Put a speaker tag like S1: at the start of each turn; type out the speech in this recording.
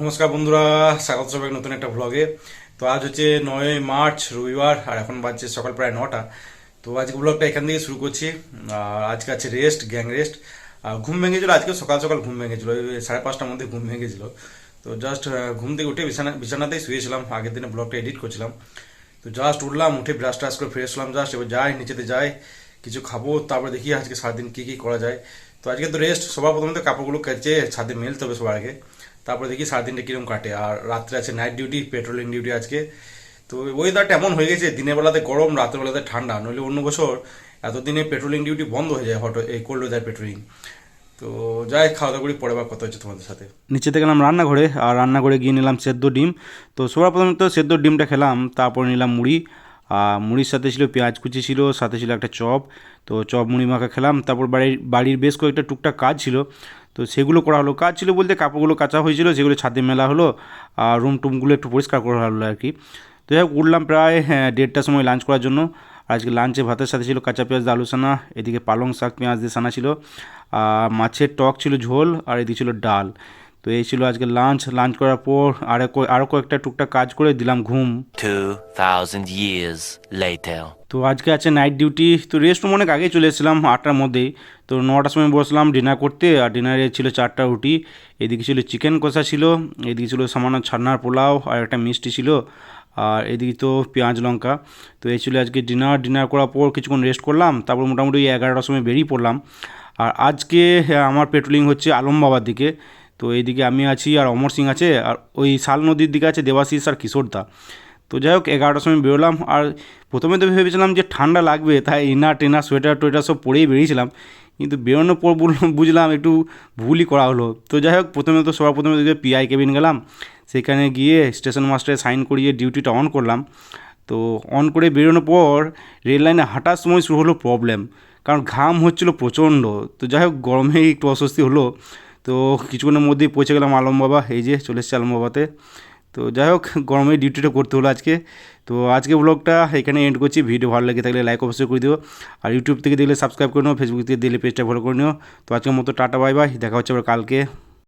S1: নমস্কার বন্ধুরা, স্বাগত সবাই নতুন একটা ব্লগে তো আজ হচ্ছে নয় মার্চ, রবিবার, আর এখন বাজছে সকাল প্রায় নটা। তো আজকে ব্লগটা এখান থেকে শুরু করছি। আর আজকে আছে রেস্ট গ্যাং রেস্ট আর ঘুম ভেঙেছিল আজকে সকাল সকাল ঘুম ভেঙেছিল সাড়ে পাঁচটার মধ্যে ঘুম ভেঙেছিল। তো জাস্ট ঘুম থেকে উঠে বিছানা, বিছানাতেই শুয়েছিলাম, আগের দিনে ব্লগটা এডিট করছিলাম। তো জাস্ট উঠলাম, উঠে ব্রাশ টাশ করে ফ্রেশ হলাম জাস্ট এবার যাই, নিচেতে যাই, কিছু খাব, তারপরে দেখি আজকে সারাদিন কী কী করা যায়। তো আজকে তো রেস্ট সবার প্রথমে তো কাপড়গুলো কেচে ছাদে মেলতে হবে সবার আগে। তারপরে দেখি সারাদিনটা কীরকম কাটে, আর রাত্রে আছে নাইট ডিউটি পেট্রোলিং ডিউটি আজকে। তো ওয়েদারটা এমন হয়ে গেছে, দিনের বেলাতে গরম, রাতের বেলাতে ঠান্ডা, নইলে অন্য বছর এতদিনে পেট্রোলিং ডিউটি বন্ধ হয়ে যায় হট এই কোল্ড ওয়েদার পেট্রোলিং তো যাই খাওয়া দাওয়া করি, পরে বার কথা হচ্ছে তোমাদের সাথে। নিচেতে গেলাম রান্নাঘরে, আর রান্নাঘরে গিয়ে নিলাম সেদ্ধ ডিম। তো সবার প্রথমে তো সেদ্ধ ডিমটা খেলাম, তারপর নিলাম মুড়ি। আর মুড়ির সাথে ছিল পেঁয়াজ কুচি ছিল, সাথে ছিল একটা চপ। তো চপ মুড়ি মাখা খেলাম, তারপর বাড়ির বাড়ির বেশ কয়েকটা টুকটাক কাজ ছিল। তো সেগুলো করা হলো। কাজ ছিল বলতে কাপড়গুলো কাঁচা হয়েছিল সেগুলো ছাদে মেলা হলো আর রুম টুমগুলো একটু পরিষ্কার করা হলো আর কি। তো যাই উঠলাম প্রায় হ্যাঁ, দেড়টার সময় লাঞ্চ করার জন্য। আজকে লাঞ্চে ভাতের সাথে ছিল কাঁচা পেঁয়াজ আলু সানা এদিকে পালং শাক পেঁয়াজ দিয়ে সানা ছিল। আর মাছের টক ছিল ঝোল আর এদিকে ছিল ডাল। তো এই ছিল আজকে লাঞ্চ লাঞ্চ করার পর আরও আরও কয়েকটা টুকটাক কাজ করে দিলাম ঘুম।
S2: 2,000 years later.
S1: তো আজকে আছে নাইট ডিউটি তো রেস্ট রুম অনেক আগেই চলে এসেছিলাম আটটার মধ্যেই। তো নটার সময় বসলাম ডিনার করতে আর ডিনারে ছিল চারটা রুটি এদিকে ছিল চিকেন কষা ছিল এদিকে ছিল সামান্য ছানার পোলাও আর একটা মিষ্টি ছিল আর এদিকে তো পেঁয়াজ লঙ্কা। তো এই ছিল আজকে ডিনার ডিনার করার পর কিছুক্ষণ রেস্ট করলাম তারপর মোটামুটি ওই এগারোটার সময় বেরিয়ে পড়লাম। আর আজকে আমার পেট্রোলিং হচ্ছে আলমবাবার দিকে। তো এইদিকে আমি আছি আর অমর সিং আছে আর ওই শাল নদীর দিকে আছে দেবাশিস আর কিশোরদা তো যাই হোক, এগারোটার সময় বেরোলাম আর প্রথমে তো ভেবেছিলাম যে ঠান্ডা লাগবে, তাই ইনার টেনার, সোয়েটার টোয়েটার সব পরেই বেরিয়েছিলাম। কিন্তু বেরোনোর পর বুঝলাম একটু ভুলই করা হলো। তো যাই হোক, প্রথমে তো সবার প্রথমে পিআই কেবিন গেলাম। সেখানে গিয়ে স্টেশন মাস্টারে সাইন করিয়ে ডিউটিটা অন করলাম। তো অন করে বেরোনোর পর রেল লাইনে হাঁটার সময় শুরু হলো প্রবলেম কারণ ঘাম হচ্ছিল প্রচণ্ড। তো যাই হোক, গরমে একটু অস্বস্তি হলো। তো কিছুক্ষণের মধ্যেই পৌঁছে গেলাম আলম বাবা এই যে চলে এসছে আলম বাবাতে তো যাই হোক গরমে ডিউটিটা করতে হলো আজকে। তো আজকে ব্লগটা এখানে এন্ড করছি। ভিডিও ভালো লেগে থাকলে লাইক অবশ্যই করে দিও। আর ইউটিউব থেকে দেখলে সাবস্ক্রাইব করে নিও ফেসবুক থেকে দেখলে পেজটা ফলো করে নিও। তো আজকের মতো টাটা বাই বাই দেখা হচ্ছে আবার কালকে।